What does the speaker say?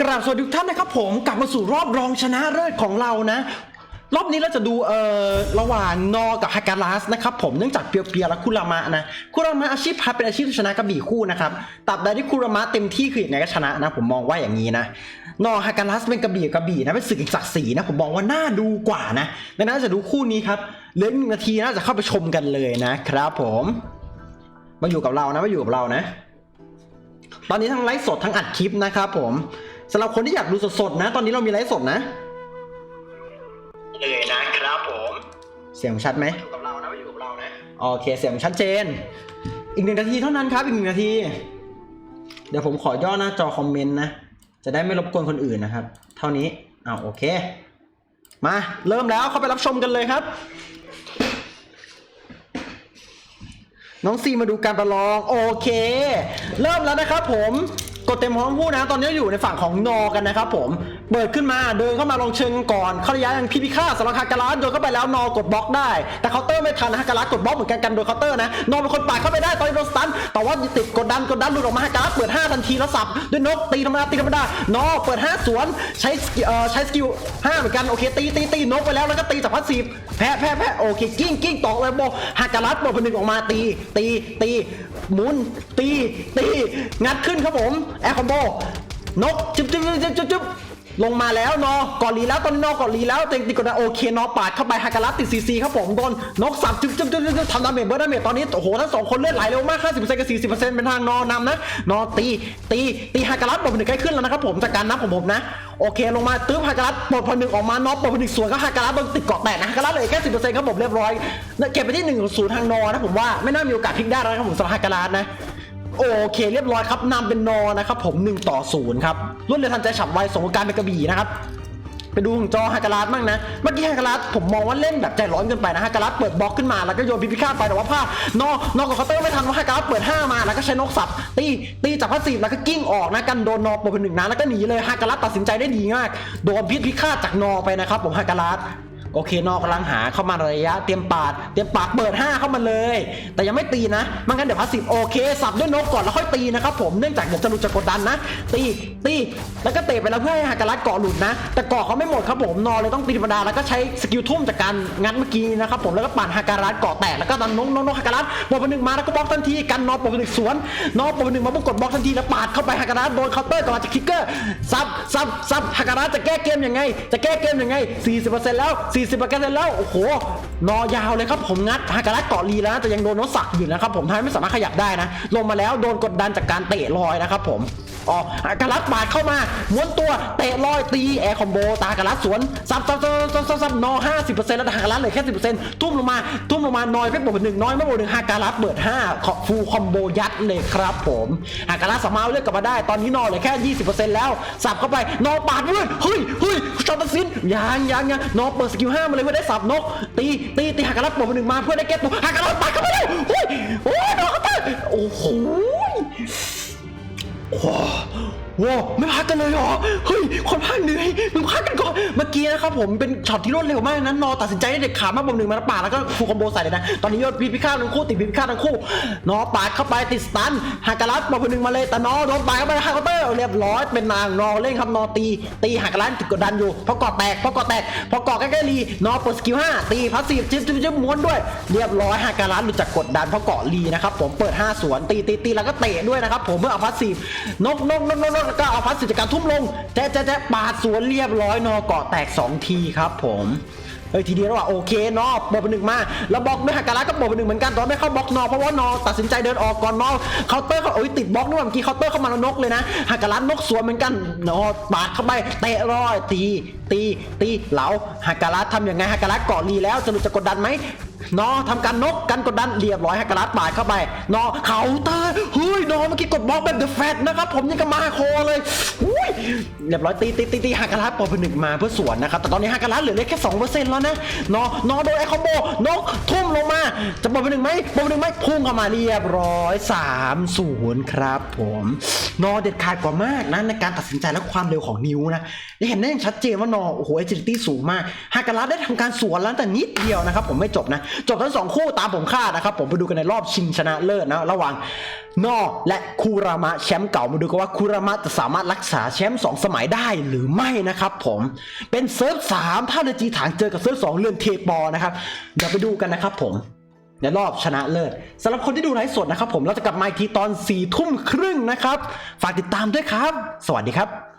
กราบสวัสดีทุกท่านนะครับผมกลับมาสู่รอบรองชนะเลิศของเรานะ รอบนี้เราจะดูเอ่อระหว่างนอกับฮาการัสนะครับผมเนื่องจากเปียวเปียและคุรามะนะคุรามะอาชีพพัดเป็นอาชีพที่ชนะกระบี่คู่นะครับตับใดที่คุรามะเต็มที่คือยังไงก็ชนะนะ ผมมองว่าอย่างนี้นะนอฮาการัสเป็นกระบี่กระบี่นะเป็นศึกอีกศักดิ์ศรีนะผมมองว่าน่าดูกว่านะดังนั้นจะดูคู่นี้ครับเหลืออีกหนึ่งนาทีนะจะเข้าไปชมกันเลยนะครับผมมาอยู่กับเรานะมาอยู่กับเรานะ ตอนนี้ทั้งไลฟ์สดทั้งอัดคลิปนะครับผม สำหรับคนที่อยากดูสดๆนะ ตอนนี้เรามีไลฟ์สดนะ เลยนะครับผมเสียงชัดไหมอยู่กับเรานะอยู่กับเรานะ โอเค เสียงชัดเจน อีกหนึ่งนาทีเท่านั้นครับ อีกหนึ่งนาที เดี๋ยวผมขอย่อหน้าจอคอมเมนต์นะ จะได้ไม่รบกวนคนอื่นนะครับ เท่านี้อ้าวโอเค มาเริ่มแล้วเข้าไปรับชมกันเลยครับ น้องซีมาดูการประลอง โอเค เริ่มแล้วนะครับผม กดเต็มพร้อมพูดนะตอนนี้อยู่ในฝั่งของนอกันนะครับผมเปิดขึ้นมาเดินเข้ามาลองเชิงก่อนเข้าระยะยังพิพิฆาตสำหรับฮากาลัสโดนเข้าไปแล้วนอกดบล็อกได้ แต่เคาน์เตอร์ไม่ทันฮากาลัสกดบล็อกเหมือนกันกันโดนเคาน์เตอร์นะนอเป็นคนปาดเข้าไปได้ตอนนี้โดนสตันแต่ว่าติดกดดันกดดันหลุดออกมาฮากาลัสเปิด 5 ทันทีแล้วสับด้วยนกตีธรรมดาตีธรรมดานอเปิด 5 สวนใช้เอ่อใช้สกิล5เหมือนกันโอเคตีตีตีนกไปแล้วแล้วก็ตีจากพัดสีแพ้แพ้แพ้โอเคกิ้งกิ้งตอกเลยโบฮากาลัสบทผนึกออกมาตีตีตี หมุนตีตีงัดขึ้นครับผมแอร์คอมโบนกจุ๊บจุ๊บจุ๊บจุ๊บลงมาแล้วนอกอลีแล้วตอนนี้นอกอลีแล้วเต็งติดกดดันโอเคนอปาดเข้าไปฮากาลัสติดซีซีครับผมโดนนกสับจุ๊บจุ๊บจุ๊บจุ๊บทำดาเมจเบิร์ดาเมจตอนนี้โอ้โหทั้งสองคนเลือดไหลเร็วมาก50%กับ40%เป็นทางนอนำนะนอตีตีตีฮากาลัสปลดผนึกใกล้ขึ้นแล้วนะครับผมจากการนับของผมนะ โอเคลงมาตื้อฮากาลัสปลดผนึกออกมาน็อปลดผนึกสวนก็ฮากาลัสโดนติดเกาะแตกนะฮากาลัสเลยแค่สิบเปอร์เซ็นต์ครับผมเรียบร้อยเก็บไปที่หนึ่งศูนย์ทางนอนะผมว่าไม่น่ามีโอกาสพลิกได้แล้วนะครับผมสำหรับฮากาลัสนะโอเคเรียบร้อยครับนำเป็นนอนะครับผม1ต่อ0ครับรวดเร็วทันใจฉับไวสงการเป็นกระบี่นะครับ ไปดูของจอฮากาลัสบ้างนะ เมื่อกี้ฮากาลัสผมมองว่าเล่นแบบใจร้อนเกินไปนะฮากาลัสเปิดบล็อกขึ้นมาแล้วก็โยนพิพิฆาตไปแต่ว่าผ้านอกนอกับเคาน์เตอร์ไม่ทันว่าฮากาลัสเปิด5มาแล้วก็ใช้นกสับตีตีจากพัสซีแล้วก็กิ้งออกนะกันโดนนอปเป็นหนึ่งนะแล้วก็หนีเลยฮากาลัสตัดสินใจได้ดีมาก โดนพิษพิฆาตจากนอไปนะครับผมฮากาลัส โอเคนอกกำลังหาเข้ามาระยะ เตรียมปาด เตรียมปากเปิด 5 เข้ามาเลย แต่ยังไม่ตีนะมันงั้นเดี๋ยวพาสซีฟโอเค สับด้วยนกก่อนแล้วค่อยตีนะครับผมเนื่องจากเดี๋ยวจะหลุดจากกดดันนะ ตีตีแล้วก็เตะไปแล้วเพื่อให้ฮาการัสเกาะหลุดนะ แต่เกาะเขาไม่หมดครับผมนอเลยต้องตีธรรมดาแล้วก็ใช้สกิลทุ่มจากการงัดเมื่อกี้นะครับผมแล้วก็ปั่นฮาการัสเกาะแตกแล้วก็ดันนกนกนกฮาการัสบวกไปหนึ่งมาแล้วก็บล็อกทันทีกันนอปวกไปหนึ่งสวนนอปวกไปหนึ่งมาปุ๊บกดบล็อกทันทีแล้วปาดเข้าไปฮาการัสโดนเคาน์เตอร์กลับมาจากคิกเกอร์ซับซับซับฮาการัสจะแก้เกมยังไง จะแก้เกมยังไง40%แล้ว40ประกันแล้ว โอ้โห นอยาวเลยครับผมงัดฮาการะเกาะลีแล้วนะแต่ยังโดนนสักอยู่นะครับผมทำให้ไม่สามารถขยับได้นะ ลงมาแล้วโดนกดดันจากการเตะลอยนะครับผม อ๋อฮาการัสปาดเข้ามาม้วนตัวเตะลอยตีแอร์คอมโบตาฮาการัสสวนซับซับซับซับซับซับนอ50%แล้วแต่ฮาการัสเหลือแค่10%ทุ่มลงมาทุ่มลงมานอยไม่บวกเป็นหนึ่งน้อยไม่บวกหนึ่งฮาการัสเปิด5ขอฟูลคอมโบยัดเลยครับผมฮาการัสสามารถเอาเลือกกลับมาได้ตอนนี้นอเหลือแค่20%แล้วสับเข้าไปนอปาดเว้ยเฮ้ยเฮ้ยชอตตัดสินยังยังยังนอเปิดสกิล5มาเลยเพื่อได้สับนก ตีตีตีฮาการัสบวกหนึ่งมาเพื่อได้แก้ตัวฮาการัสปาดเข้าไปแล้วเฮ้ยโอ้ยนอเขาเตะโอ้โห ว้า ว้าวไม่พักกันเลยเหรอ เฮ้ย คนพักเหนื่อยมึงพักกันก่อน เมื่อกี้นะครับผมเป็นช็อตที่รวดเร็วมากนั้นนอตัดสินใจได้เด็ดขาดมากบอมหนึ่งมาแล้วปาดแล้วก็ฟูคอมโบใส่เลยนะ ตอนนี้ยอดพีพิฆาตทั้งคู่ติดพีพิฆาตทั้งคู่ นอปาดเข้าไปติดสตันฮาการัสบอลคนหนึ่งมาเลยแต่นอโดนปาดเข้าไปฮาร์เตอร์เรียบร้อยเป็นนางนอเล่นครับนอตี ตีฮาการัสติดกดดันอยู่พราะเกาะแตกพราะเกาะแตกพอเกาะใกล้ๆรีนอเปิดสกิล5ตีพาสซีฟจิ๊บจิ๊บจิ๊บม้วนด้วย เรียบร้อยฮาการัสหลุดจากกดดันเพราะเกาะรีนะครับผมเปิด5สวนตีตีตีแล้วก็เตะด้วยนะครับผมเพื่อเอาพาสซีฟนกนกนกนกแล้วก็เอาพาสซีฟจการทุ่มลงแจ๊ะแจ๊ะแจ๊ะปาดสวนเรียบร้อยนอเกาะแตก 2 ทีครับผมเฮ้ยทีเดียวว่าโอเคนอโปรเป็นหนึ่งมาแล้วบล็อกด้วยฮาการัสก็โปรเป็นหนึ่งเหมือนกันตอนไม่เข้าบล็อกนอเพราะว่านอตัดสินใจเดินออกก่อนนอเคาน์เตอร์เขาโอ้ยติดบล็อกด้วยเมื่อกี้เคาน์เตอร์เข้ามาแล้วนกเลยนะฮาการัสนกสวนเหมือนกันนอปาดเข้าไปเตะร้อยตีตีตีเหลาฮาการัสทำยังไงฮาการัสเกาะรีแล้วจะหลุดจะกดดันไหม นอทำการนกกันกดดันเรียบร้อยฮาการาสปาดเข้าไป นอเขาเตอร์เฮ้ยนอเมื่อกี้กดบล็อกแบบเดอะแฟตนะครับผมยังกระมาโคเลยอุ้ยเรียบร้อยตีตีตีตีฮาการัสปอเป็นหนึ่งมาเพื่อสวนนะครับแต่ตอนนี้ฮาการัสเหลือเล็กแค่สองเปอร์เซ็นต์แล้วนะนอนอโดนไอคอมโบนกทุ่มลง จะปอเป็นหนึ่งไหมปอเป็นหนึ่งไหมพุ่งเข้ามาเรียบร้อยสามศูนย์ครับผมนอเด็ดขาดกว่ามากนะในการตัดสินใจและความเร็วของนิ้วนะได้เห็นได้อย่างชัดเจนว่านอโอ้โหเอจิลิตี้สูงมากฮาการัสได้ทำการสวนแล้วแต่นิดเดียวนะครับผมไม่จบนะ จบทั้งสองคู่ตามผมคาดนะครับผมไปดูกันในรอบชิงชนะเลิศนะระหว่างนอและคูรามะแชมป์เก่ามาดูกันว่าคูรามะจะสามารถรักษาแชมป์สองสมัยได้หรือไม่นะครับผมเป็นเซิร์ฟสามถ้าเรือจีถังเจอกับเซิร์ฟสองเรือนเทปอนะครับเดี๋ยวไปดูกันนะครับผม ในรอบชนะเลิศสำหรับคนที่ดูไลฟ์สดนะครับผมเราจะกลับมาอีกทีตอน4ี่ทุ่มครึ่งนะครับ ฝากติดตามด้วยครับ สวัสดีครับ